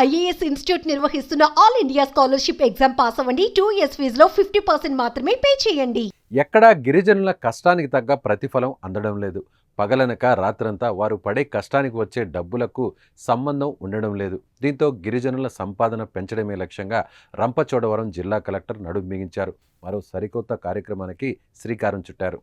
IAS institute నిర్వహిస్తున్న all India scholarship exam pass అవ్వండి. Two years ఫీజులో ఫిఫ్టీ పర్సెంట్ మాత్రమే పే చేయండి. ఎక్కడా గిరిజనుల కష్టానికి తగ్గ ప్రతిఫలం అందడం లేదు. పగలనక రాత్రంతా వారు పడే కష్టానికి వచ్చే డబ్బులకు సంబంధం ఉండడం లేదు. దీంతో గిరిజనుల సంపాదన పెంచడమే లక్ష్యంగా రంపచోడవరం జిల్లా కలెక్టర్ నడుం బిగించారు. మరో సరికొత్త కార్యక్రమానికి శ్రీకారం చుట్టారు.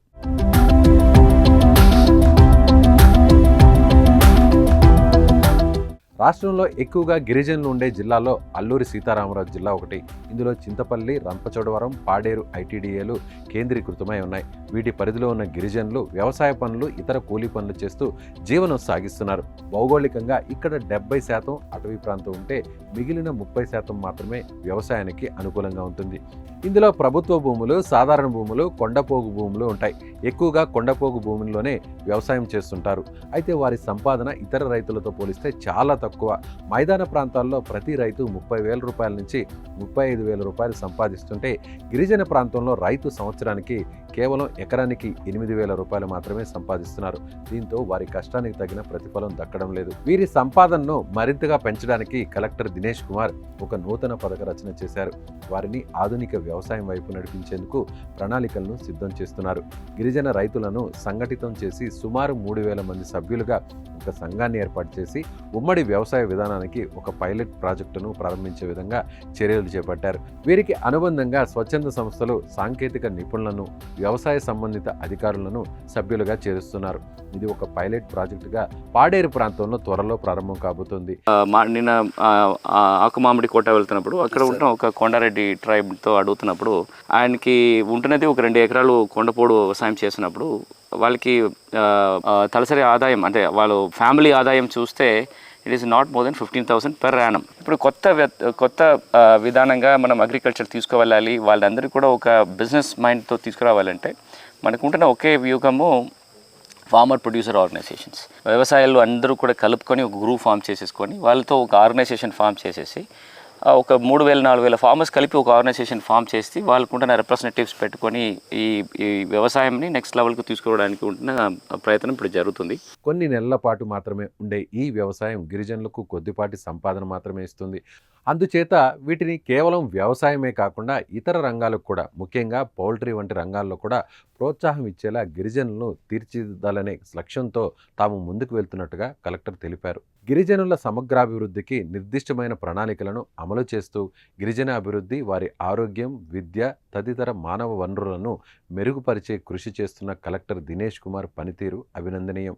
రాష్ట్రంలో ఎక్కువగా గిరిజనులు ఉండే జిల్లాలో అల్లూరి సీతారామరాజు జిల్లా ఒకటి. ఇందులో చింతపల్లి రంపచోడవరం పాడేరు ఐటీడీఏలు కేంద్రీకృతమై ఉన్నాయి. వీటి పరిధిలో ఉన్న గిరిజనులు వ్యవసాయ పనులు ఇతర కూలీ పనులు చేస్తూ జీవనం సాగిస్తున్నారు. భౌగోళికంగా ఇక్కడ డెబ్బై శాతం అటవీ ప్రాంతం ఉంటే మిగిలిన ముప్పై శాతం మాత్రమే వ్యవసాయానికి అనుకూలంగా ఉంటుంది. ఇందులో ప్రభుత్వ భూములు సాధారణ భూములు కొండపోగు భూములు ఉంటాయి. ఎక్కువగా కొండపోగు భూముల్లోనే వ్యవసాయం చేస్తుంటారు. అయితే వారి సంపాదన ఇతర రైతులతో పోలిస్తే చాలా తక్కువ. మైదాన ప్రాంతాల్లో ప్రతి రైతు ముప్పై వేల రూపాయల నుంచి ముప్పై ఐదు వేల రూపాయలు సంపాదిస్తుంటే గిరిజన ప్రాంతంలో రైతు సంవత్సరానికి కేవలం ఎకరానికి ఎనిమిది వేల రూపాయలు మాత్రమే సంపాదిస్తున్నారు. దీంతో వారి కష్టానికి తగిన ప్రతిఫలం దక్కడం లేదు. వీరి సంపాదనను మరింతగా పెంచడానికి కలెక్టర్ దినేష్ కుమార్ ఒక నూతన పథక రచన చేశారు. వారిని ఆధునిక వ్యవసాయం వైపు నడిపించేందుకు ప్రణాళికలను సిద్ధం చేస్తున్నారు. గిరి గిరిజన రైతులను సంఘటితం చేసి సుమారు మూడు వేల మంది సభ్యులుగా ఒక సంఘాన్ని ఏర్పాటు చేసి ఉమ్మడి వ్యవసాయ విధానానికి ఒక పైలట్ ప్రాజెక్టును ప్రారంభించే విధంగా చర్యలు చేపట్టారు. వీరికి అనుబంధంగా స్వచ్ఛంద సంస్థలు సాంకేతిక నిపుణులను వ్యవసాయ సంబంధిత అధికారులను సభ్యులుగా చేరుస్తున్నారు. ఇది ఒక పైలట్ ప్రాజెక్టుగా పాడేరు ప్రాంతంలో త్వరలో ప్రారంభం కాబోతుంది. నిన్న ఆకుమామిడి కోట వెళ్తున్నప్పుడు అక్కడ ఉంటున్న ఒక కొండారెడ్డి ట్రైబ్తో అడుగుతున్నప్పుడు ఆయనకి ఉంటున్నది ఒక రెండు ఎకరాలు కొండపోడు వ్యవసాయం చేసినప్పుడు వాళ్ళకి తలసరి ఆదాయం అంటే వాళ్ళు ఫ్యామిలీ ఆదాయం చూస్తే it is not more than fifteen thousand per annum ఇప్పుడు కొత్త కొత్త విధానంగా మనం అగ్రికల్చర్ తీసుకువెళ్ళాలి వాళ్ళందరికీ కూడా ఒక బిజినెస్ మైండ్తో తీసుకురావాలంటే మనకు ఉంటున్న ఒకే వ్యూహము ఫార్మర్ ప్రొడ్యూసర్ ఆర్గనైజేషన్స్ వ్యవసాయాలు అందరూ కూడా కలుపుకొని ఒక గ్రూప్ ఫామ్ చేసేసుకొని వాళ్ళతో ఒక ఆర్గనైజేషన్ ఫామ్ చేసేసి ఒక మూడు వేల నాలుగు వేల ఫార్మర్స్ కలిపి ఒక ఆర్గనైజేషన్ ఫామ్ చేసి వాళ్ళకు ఉంటున్న రిప్రజెంటేటివ్స్ పెట్టుకొని ఈ ఈ వ్యవసాయంని నెక్స్ట్ లెవెల్కి తీసుకురావడానికి ఉంటున్న ప్రయత్నం ఇప్పుడు జరుగుతుంది. కొన్ని నెలల పాటు మాత్రమే ఉండే ఈ వ్యవసాయం గిరిజనులకు కొద్దిపాటి సంపాదన మాత్రమే ఇస్తుంది. అందుచేత వీటిని కేవలం వ్యవసాయమే కాకుండా ఇతర రంగాలకు కూడా ముఖ్యంగా పౌల్ట్రీ వంటి రంగాల్లో కూడా ప్రోత్సాహం ఇచ్చేలా గిరిజనులను తీర్చిదిద్దాలనే లక్ష్యంతో తాము ముందుకు వెళ్తున్నట్టుగా కలెక్టర్ తెలిపారు. గిరిజనుల సమగ్రాభివృద్ధికి నిర్దిష్టమైన ప్రణాళికలను అమలు చేస్తూ గిరిజన అభివృద్ధి వారి ఆరోగ్యం విద్య తదితర మానవ వనరులను మెరుగుపరిచే కృషి చేస్తున్న కలెక్టర్ దినేష్ కుమార్ పనితీరు అభినందనీయం.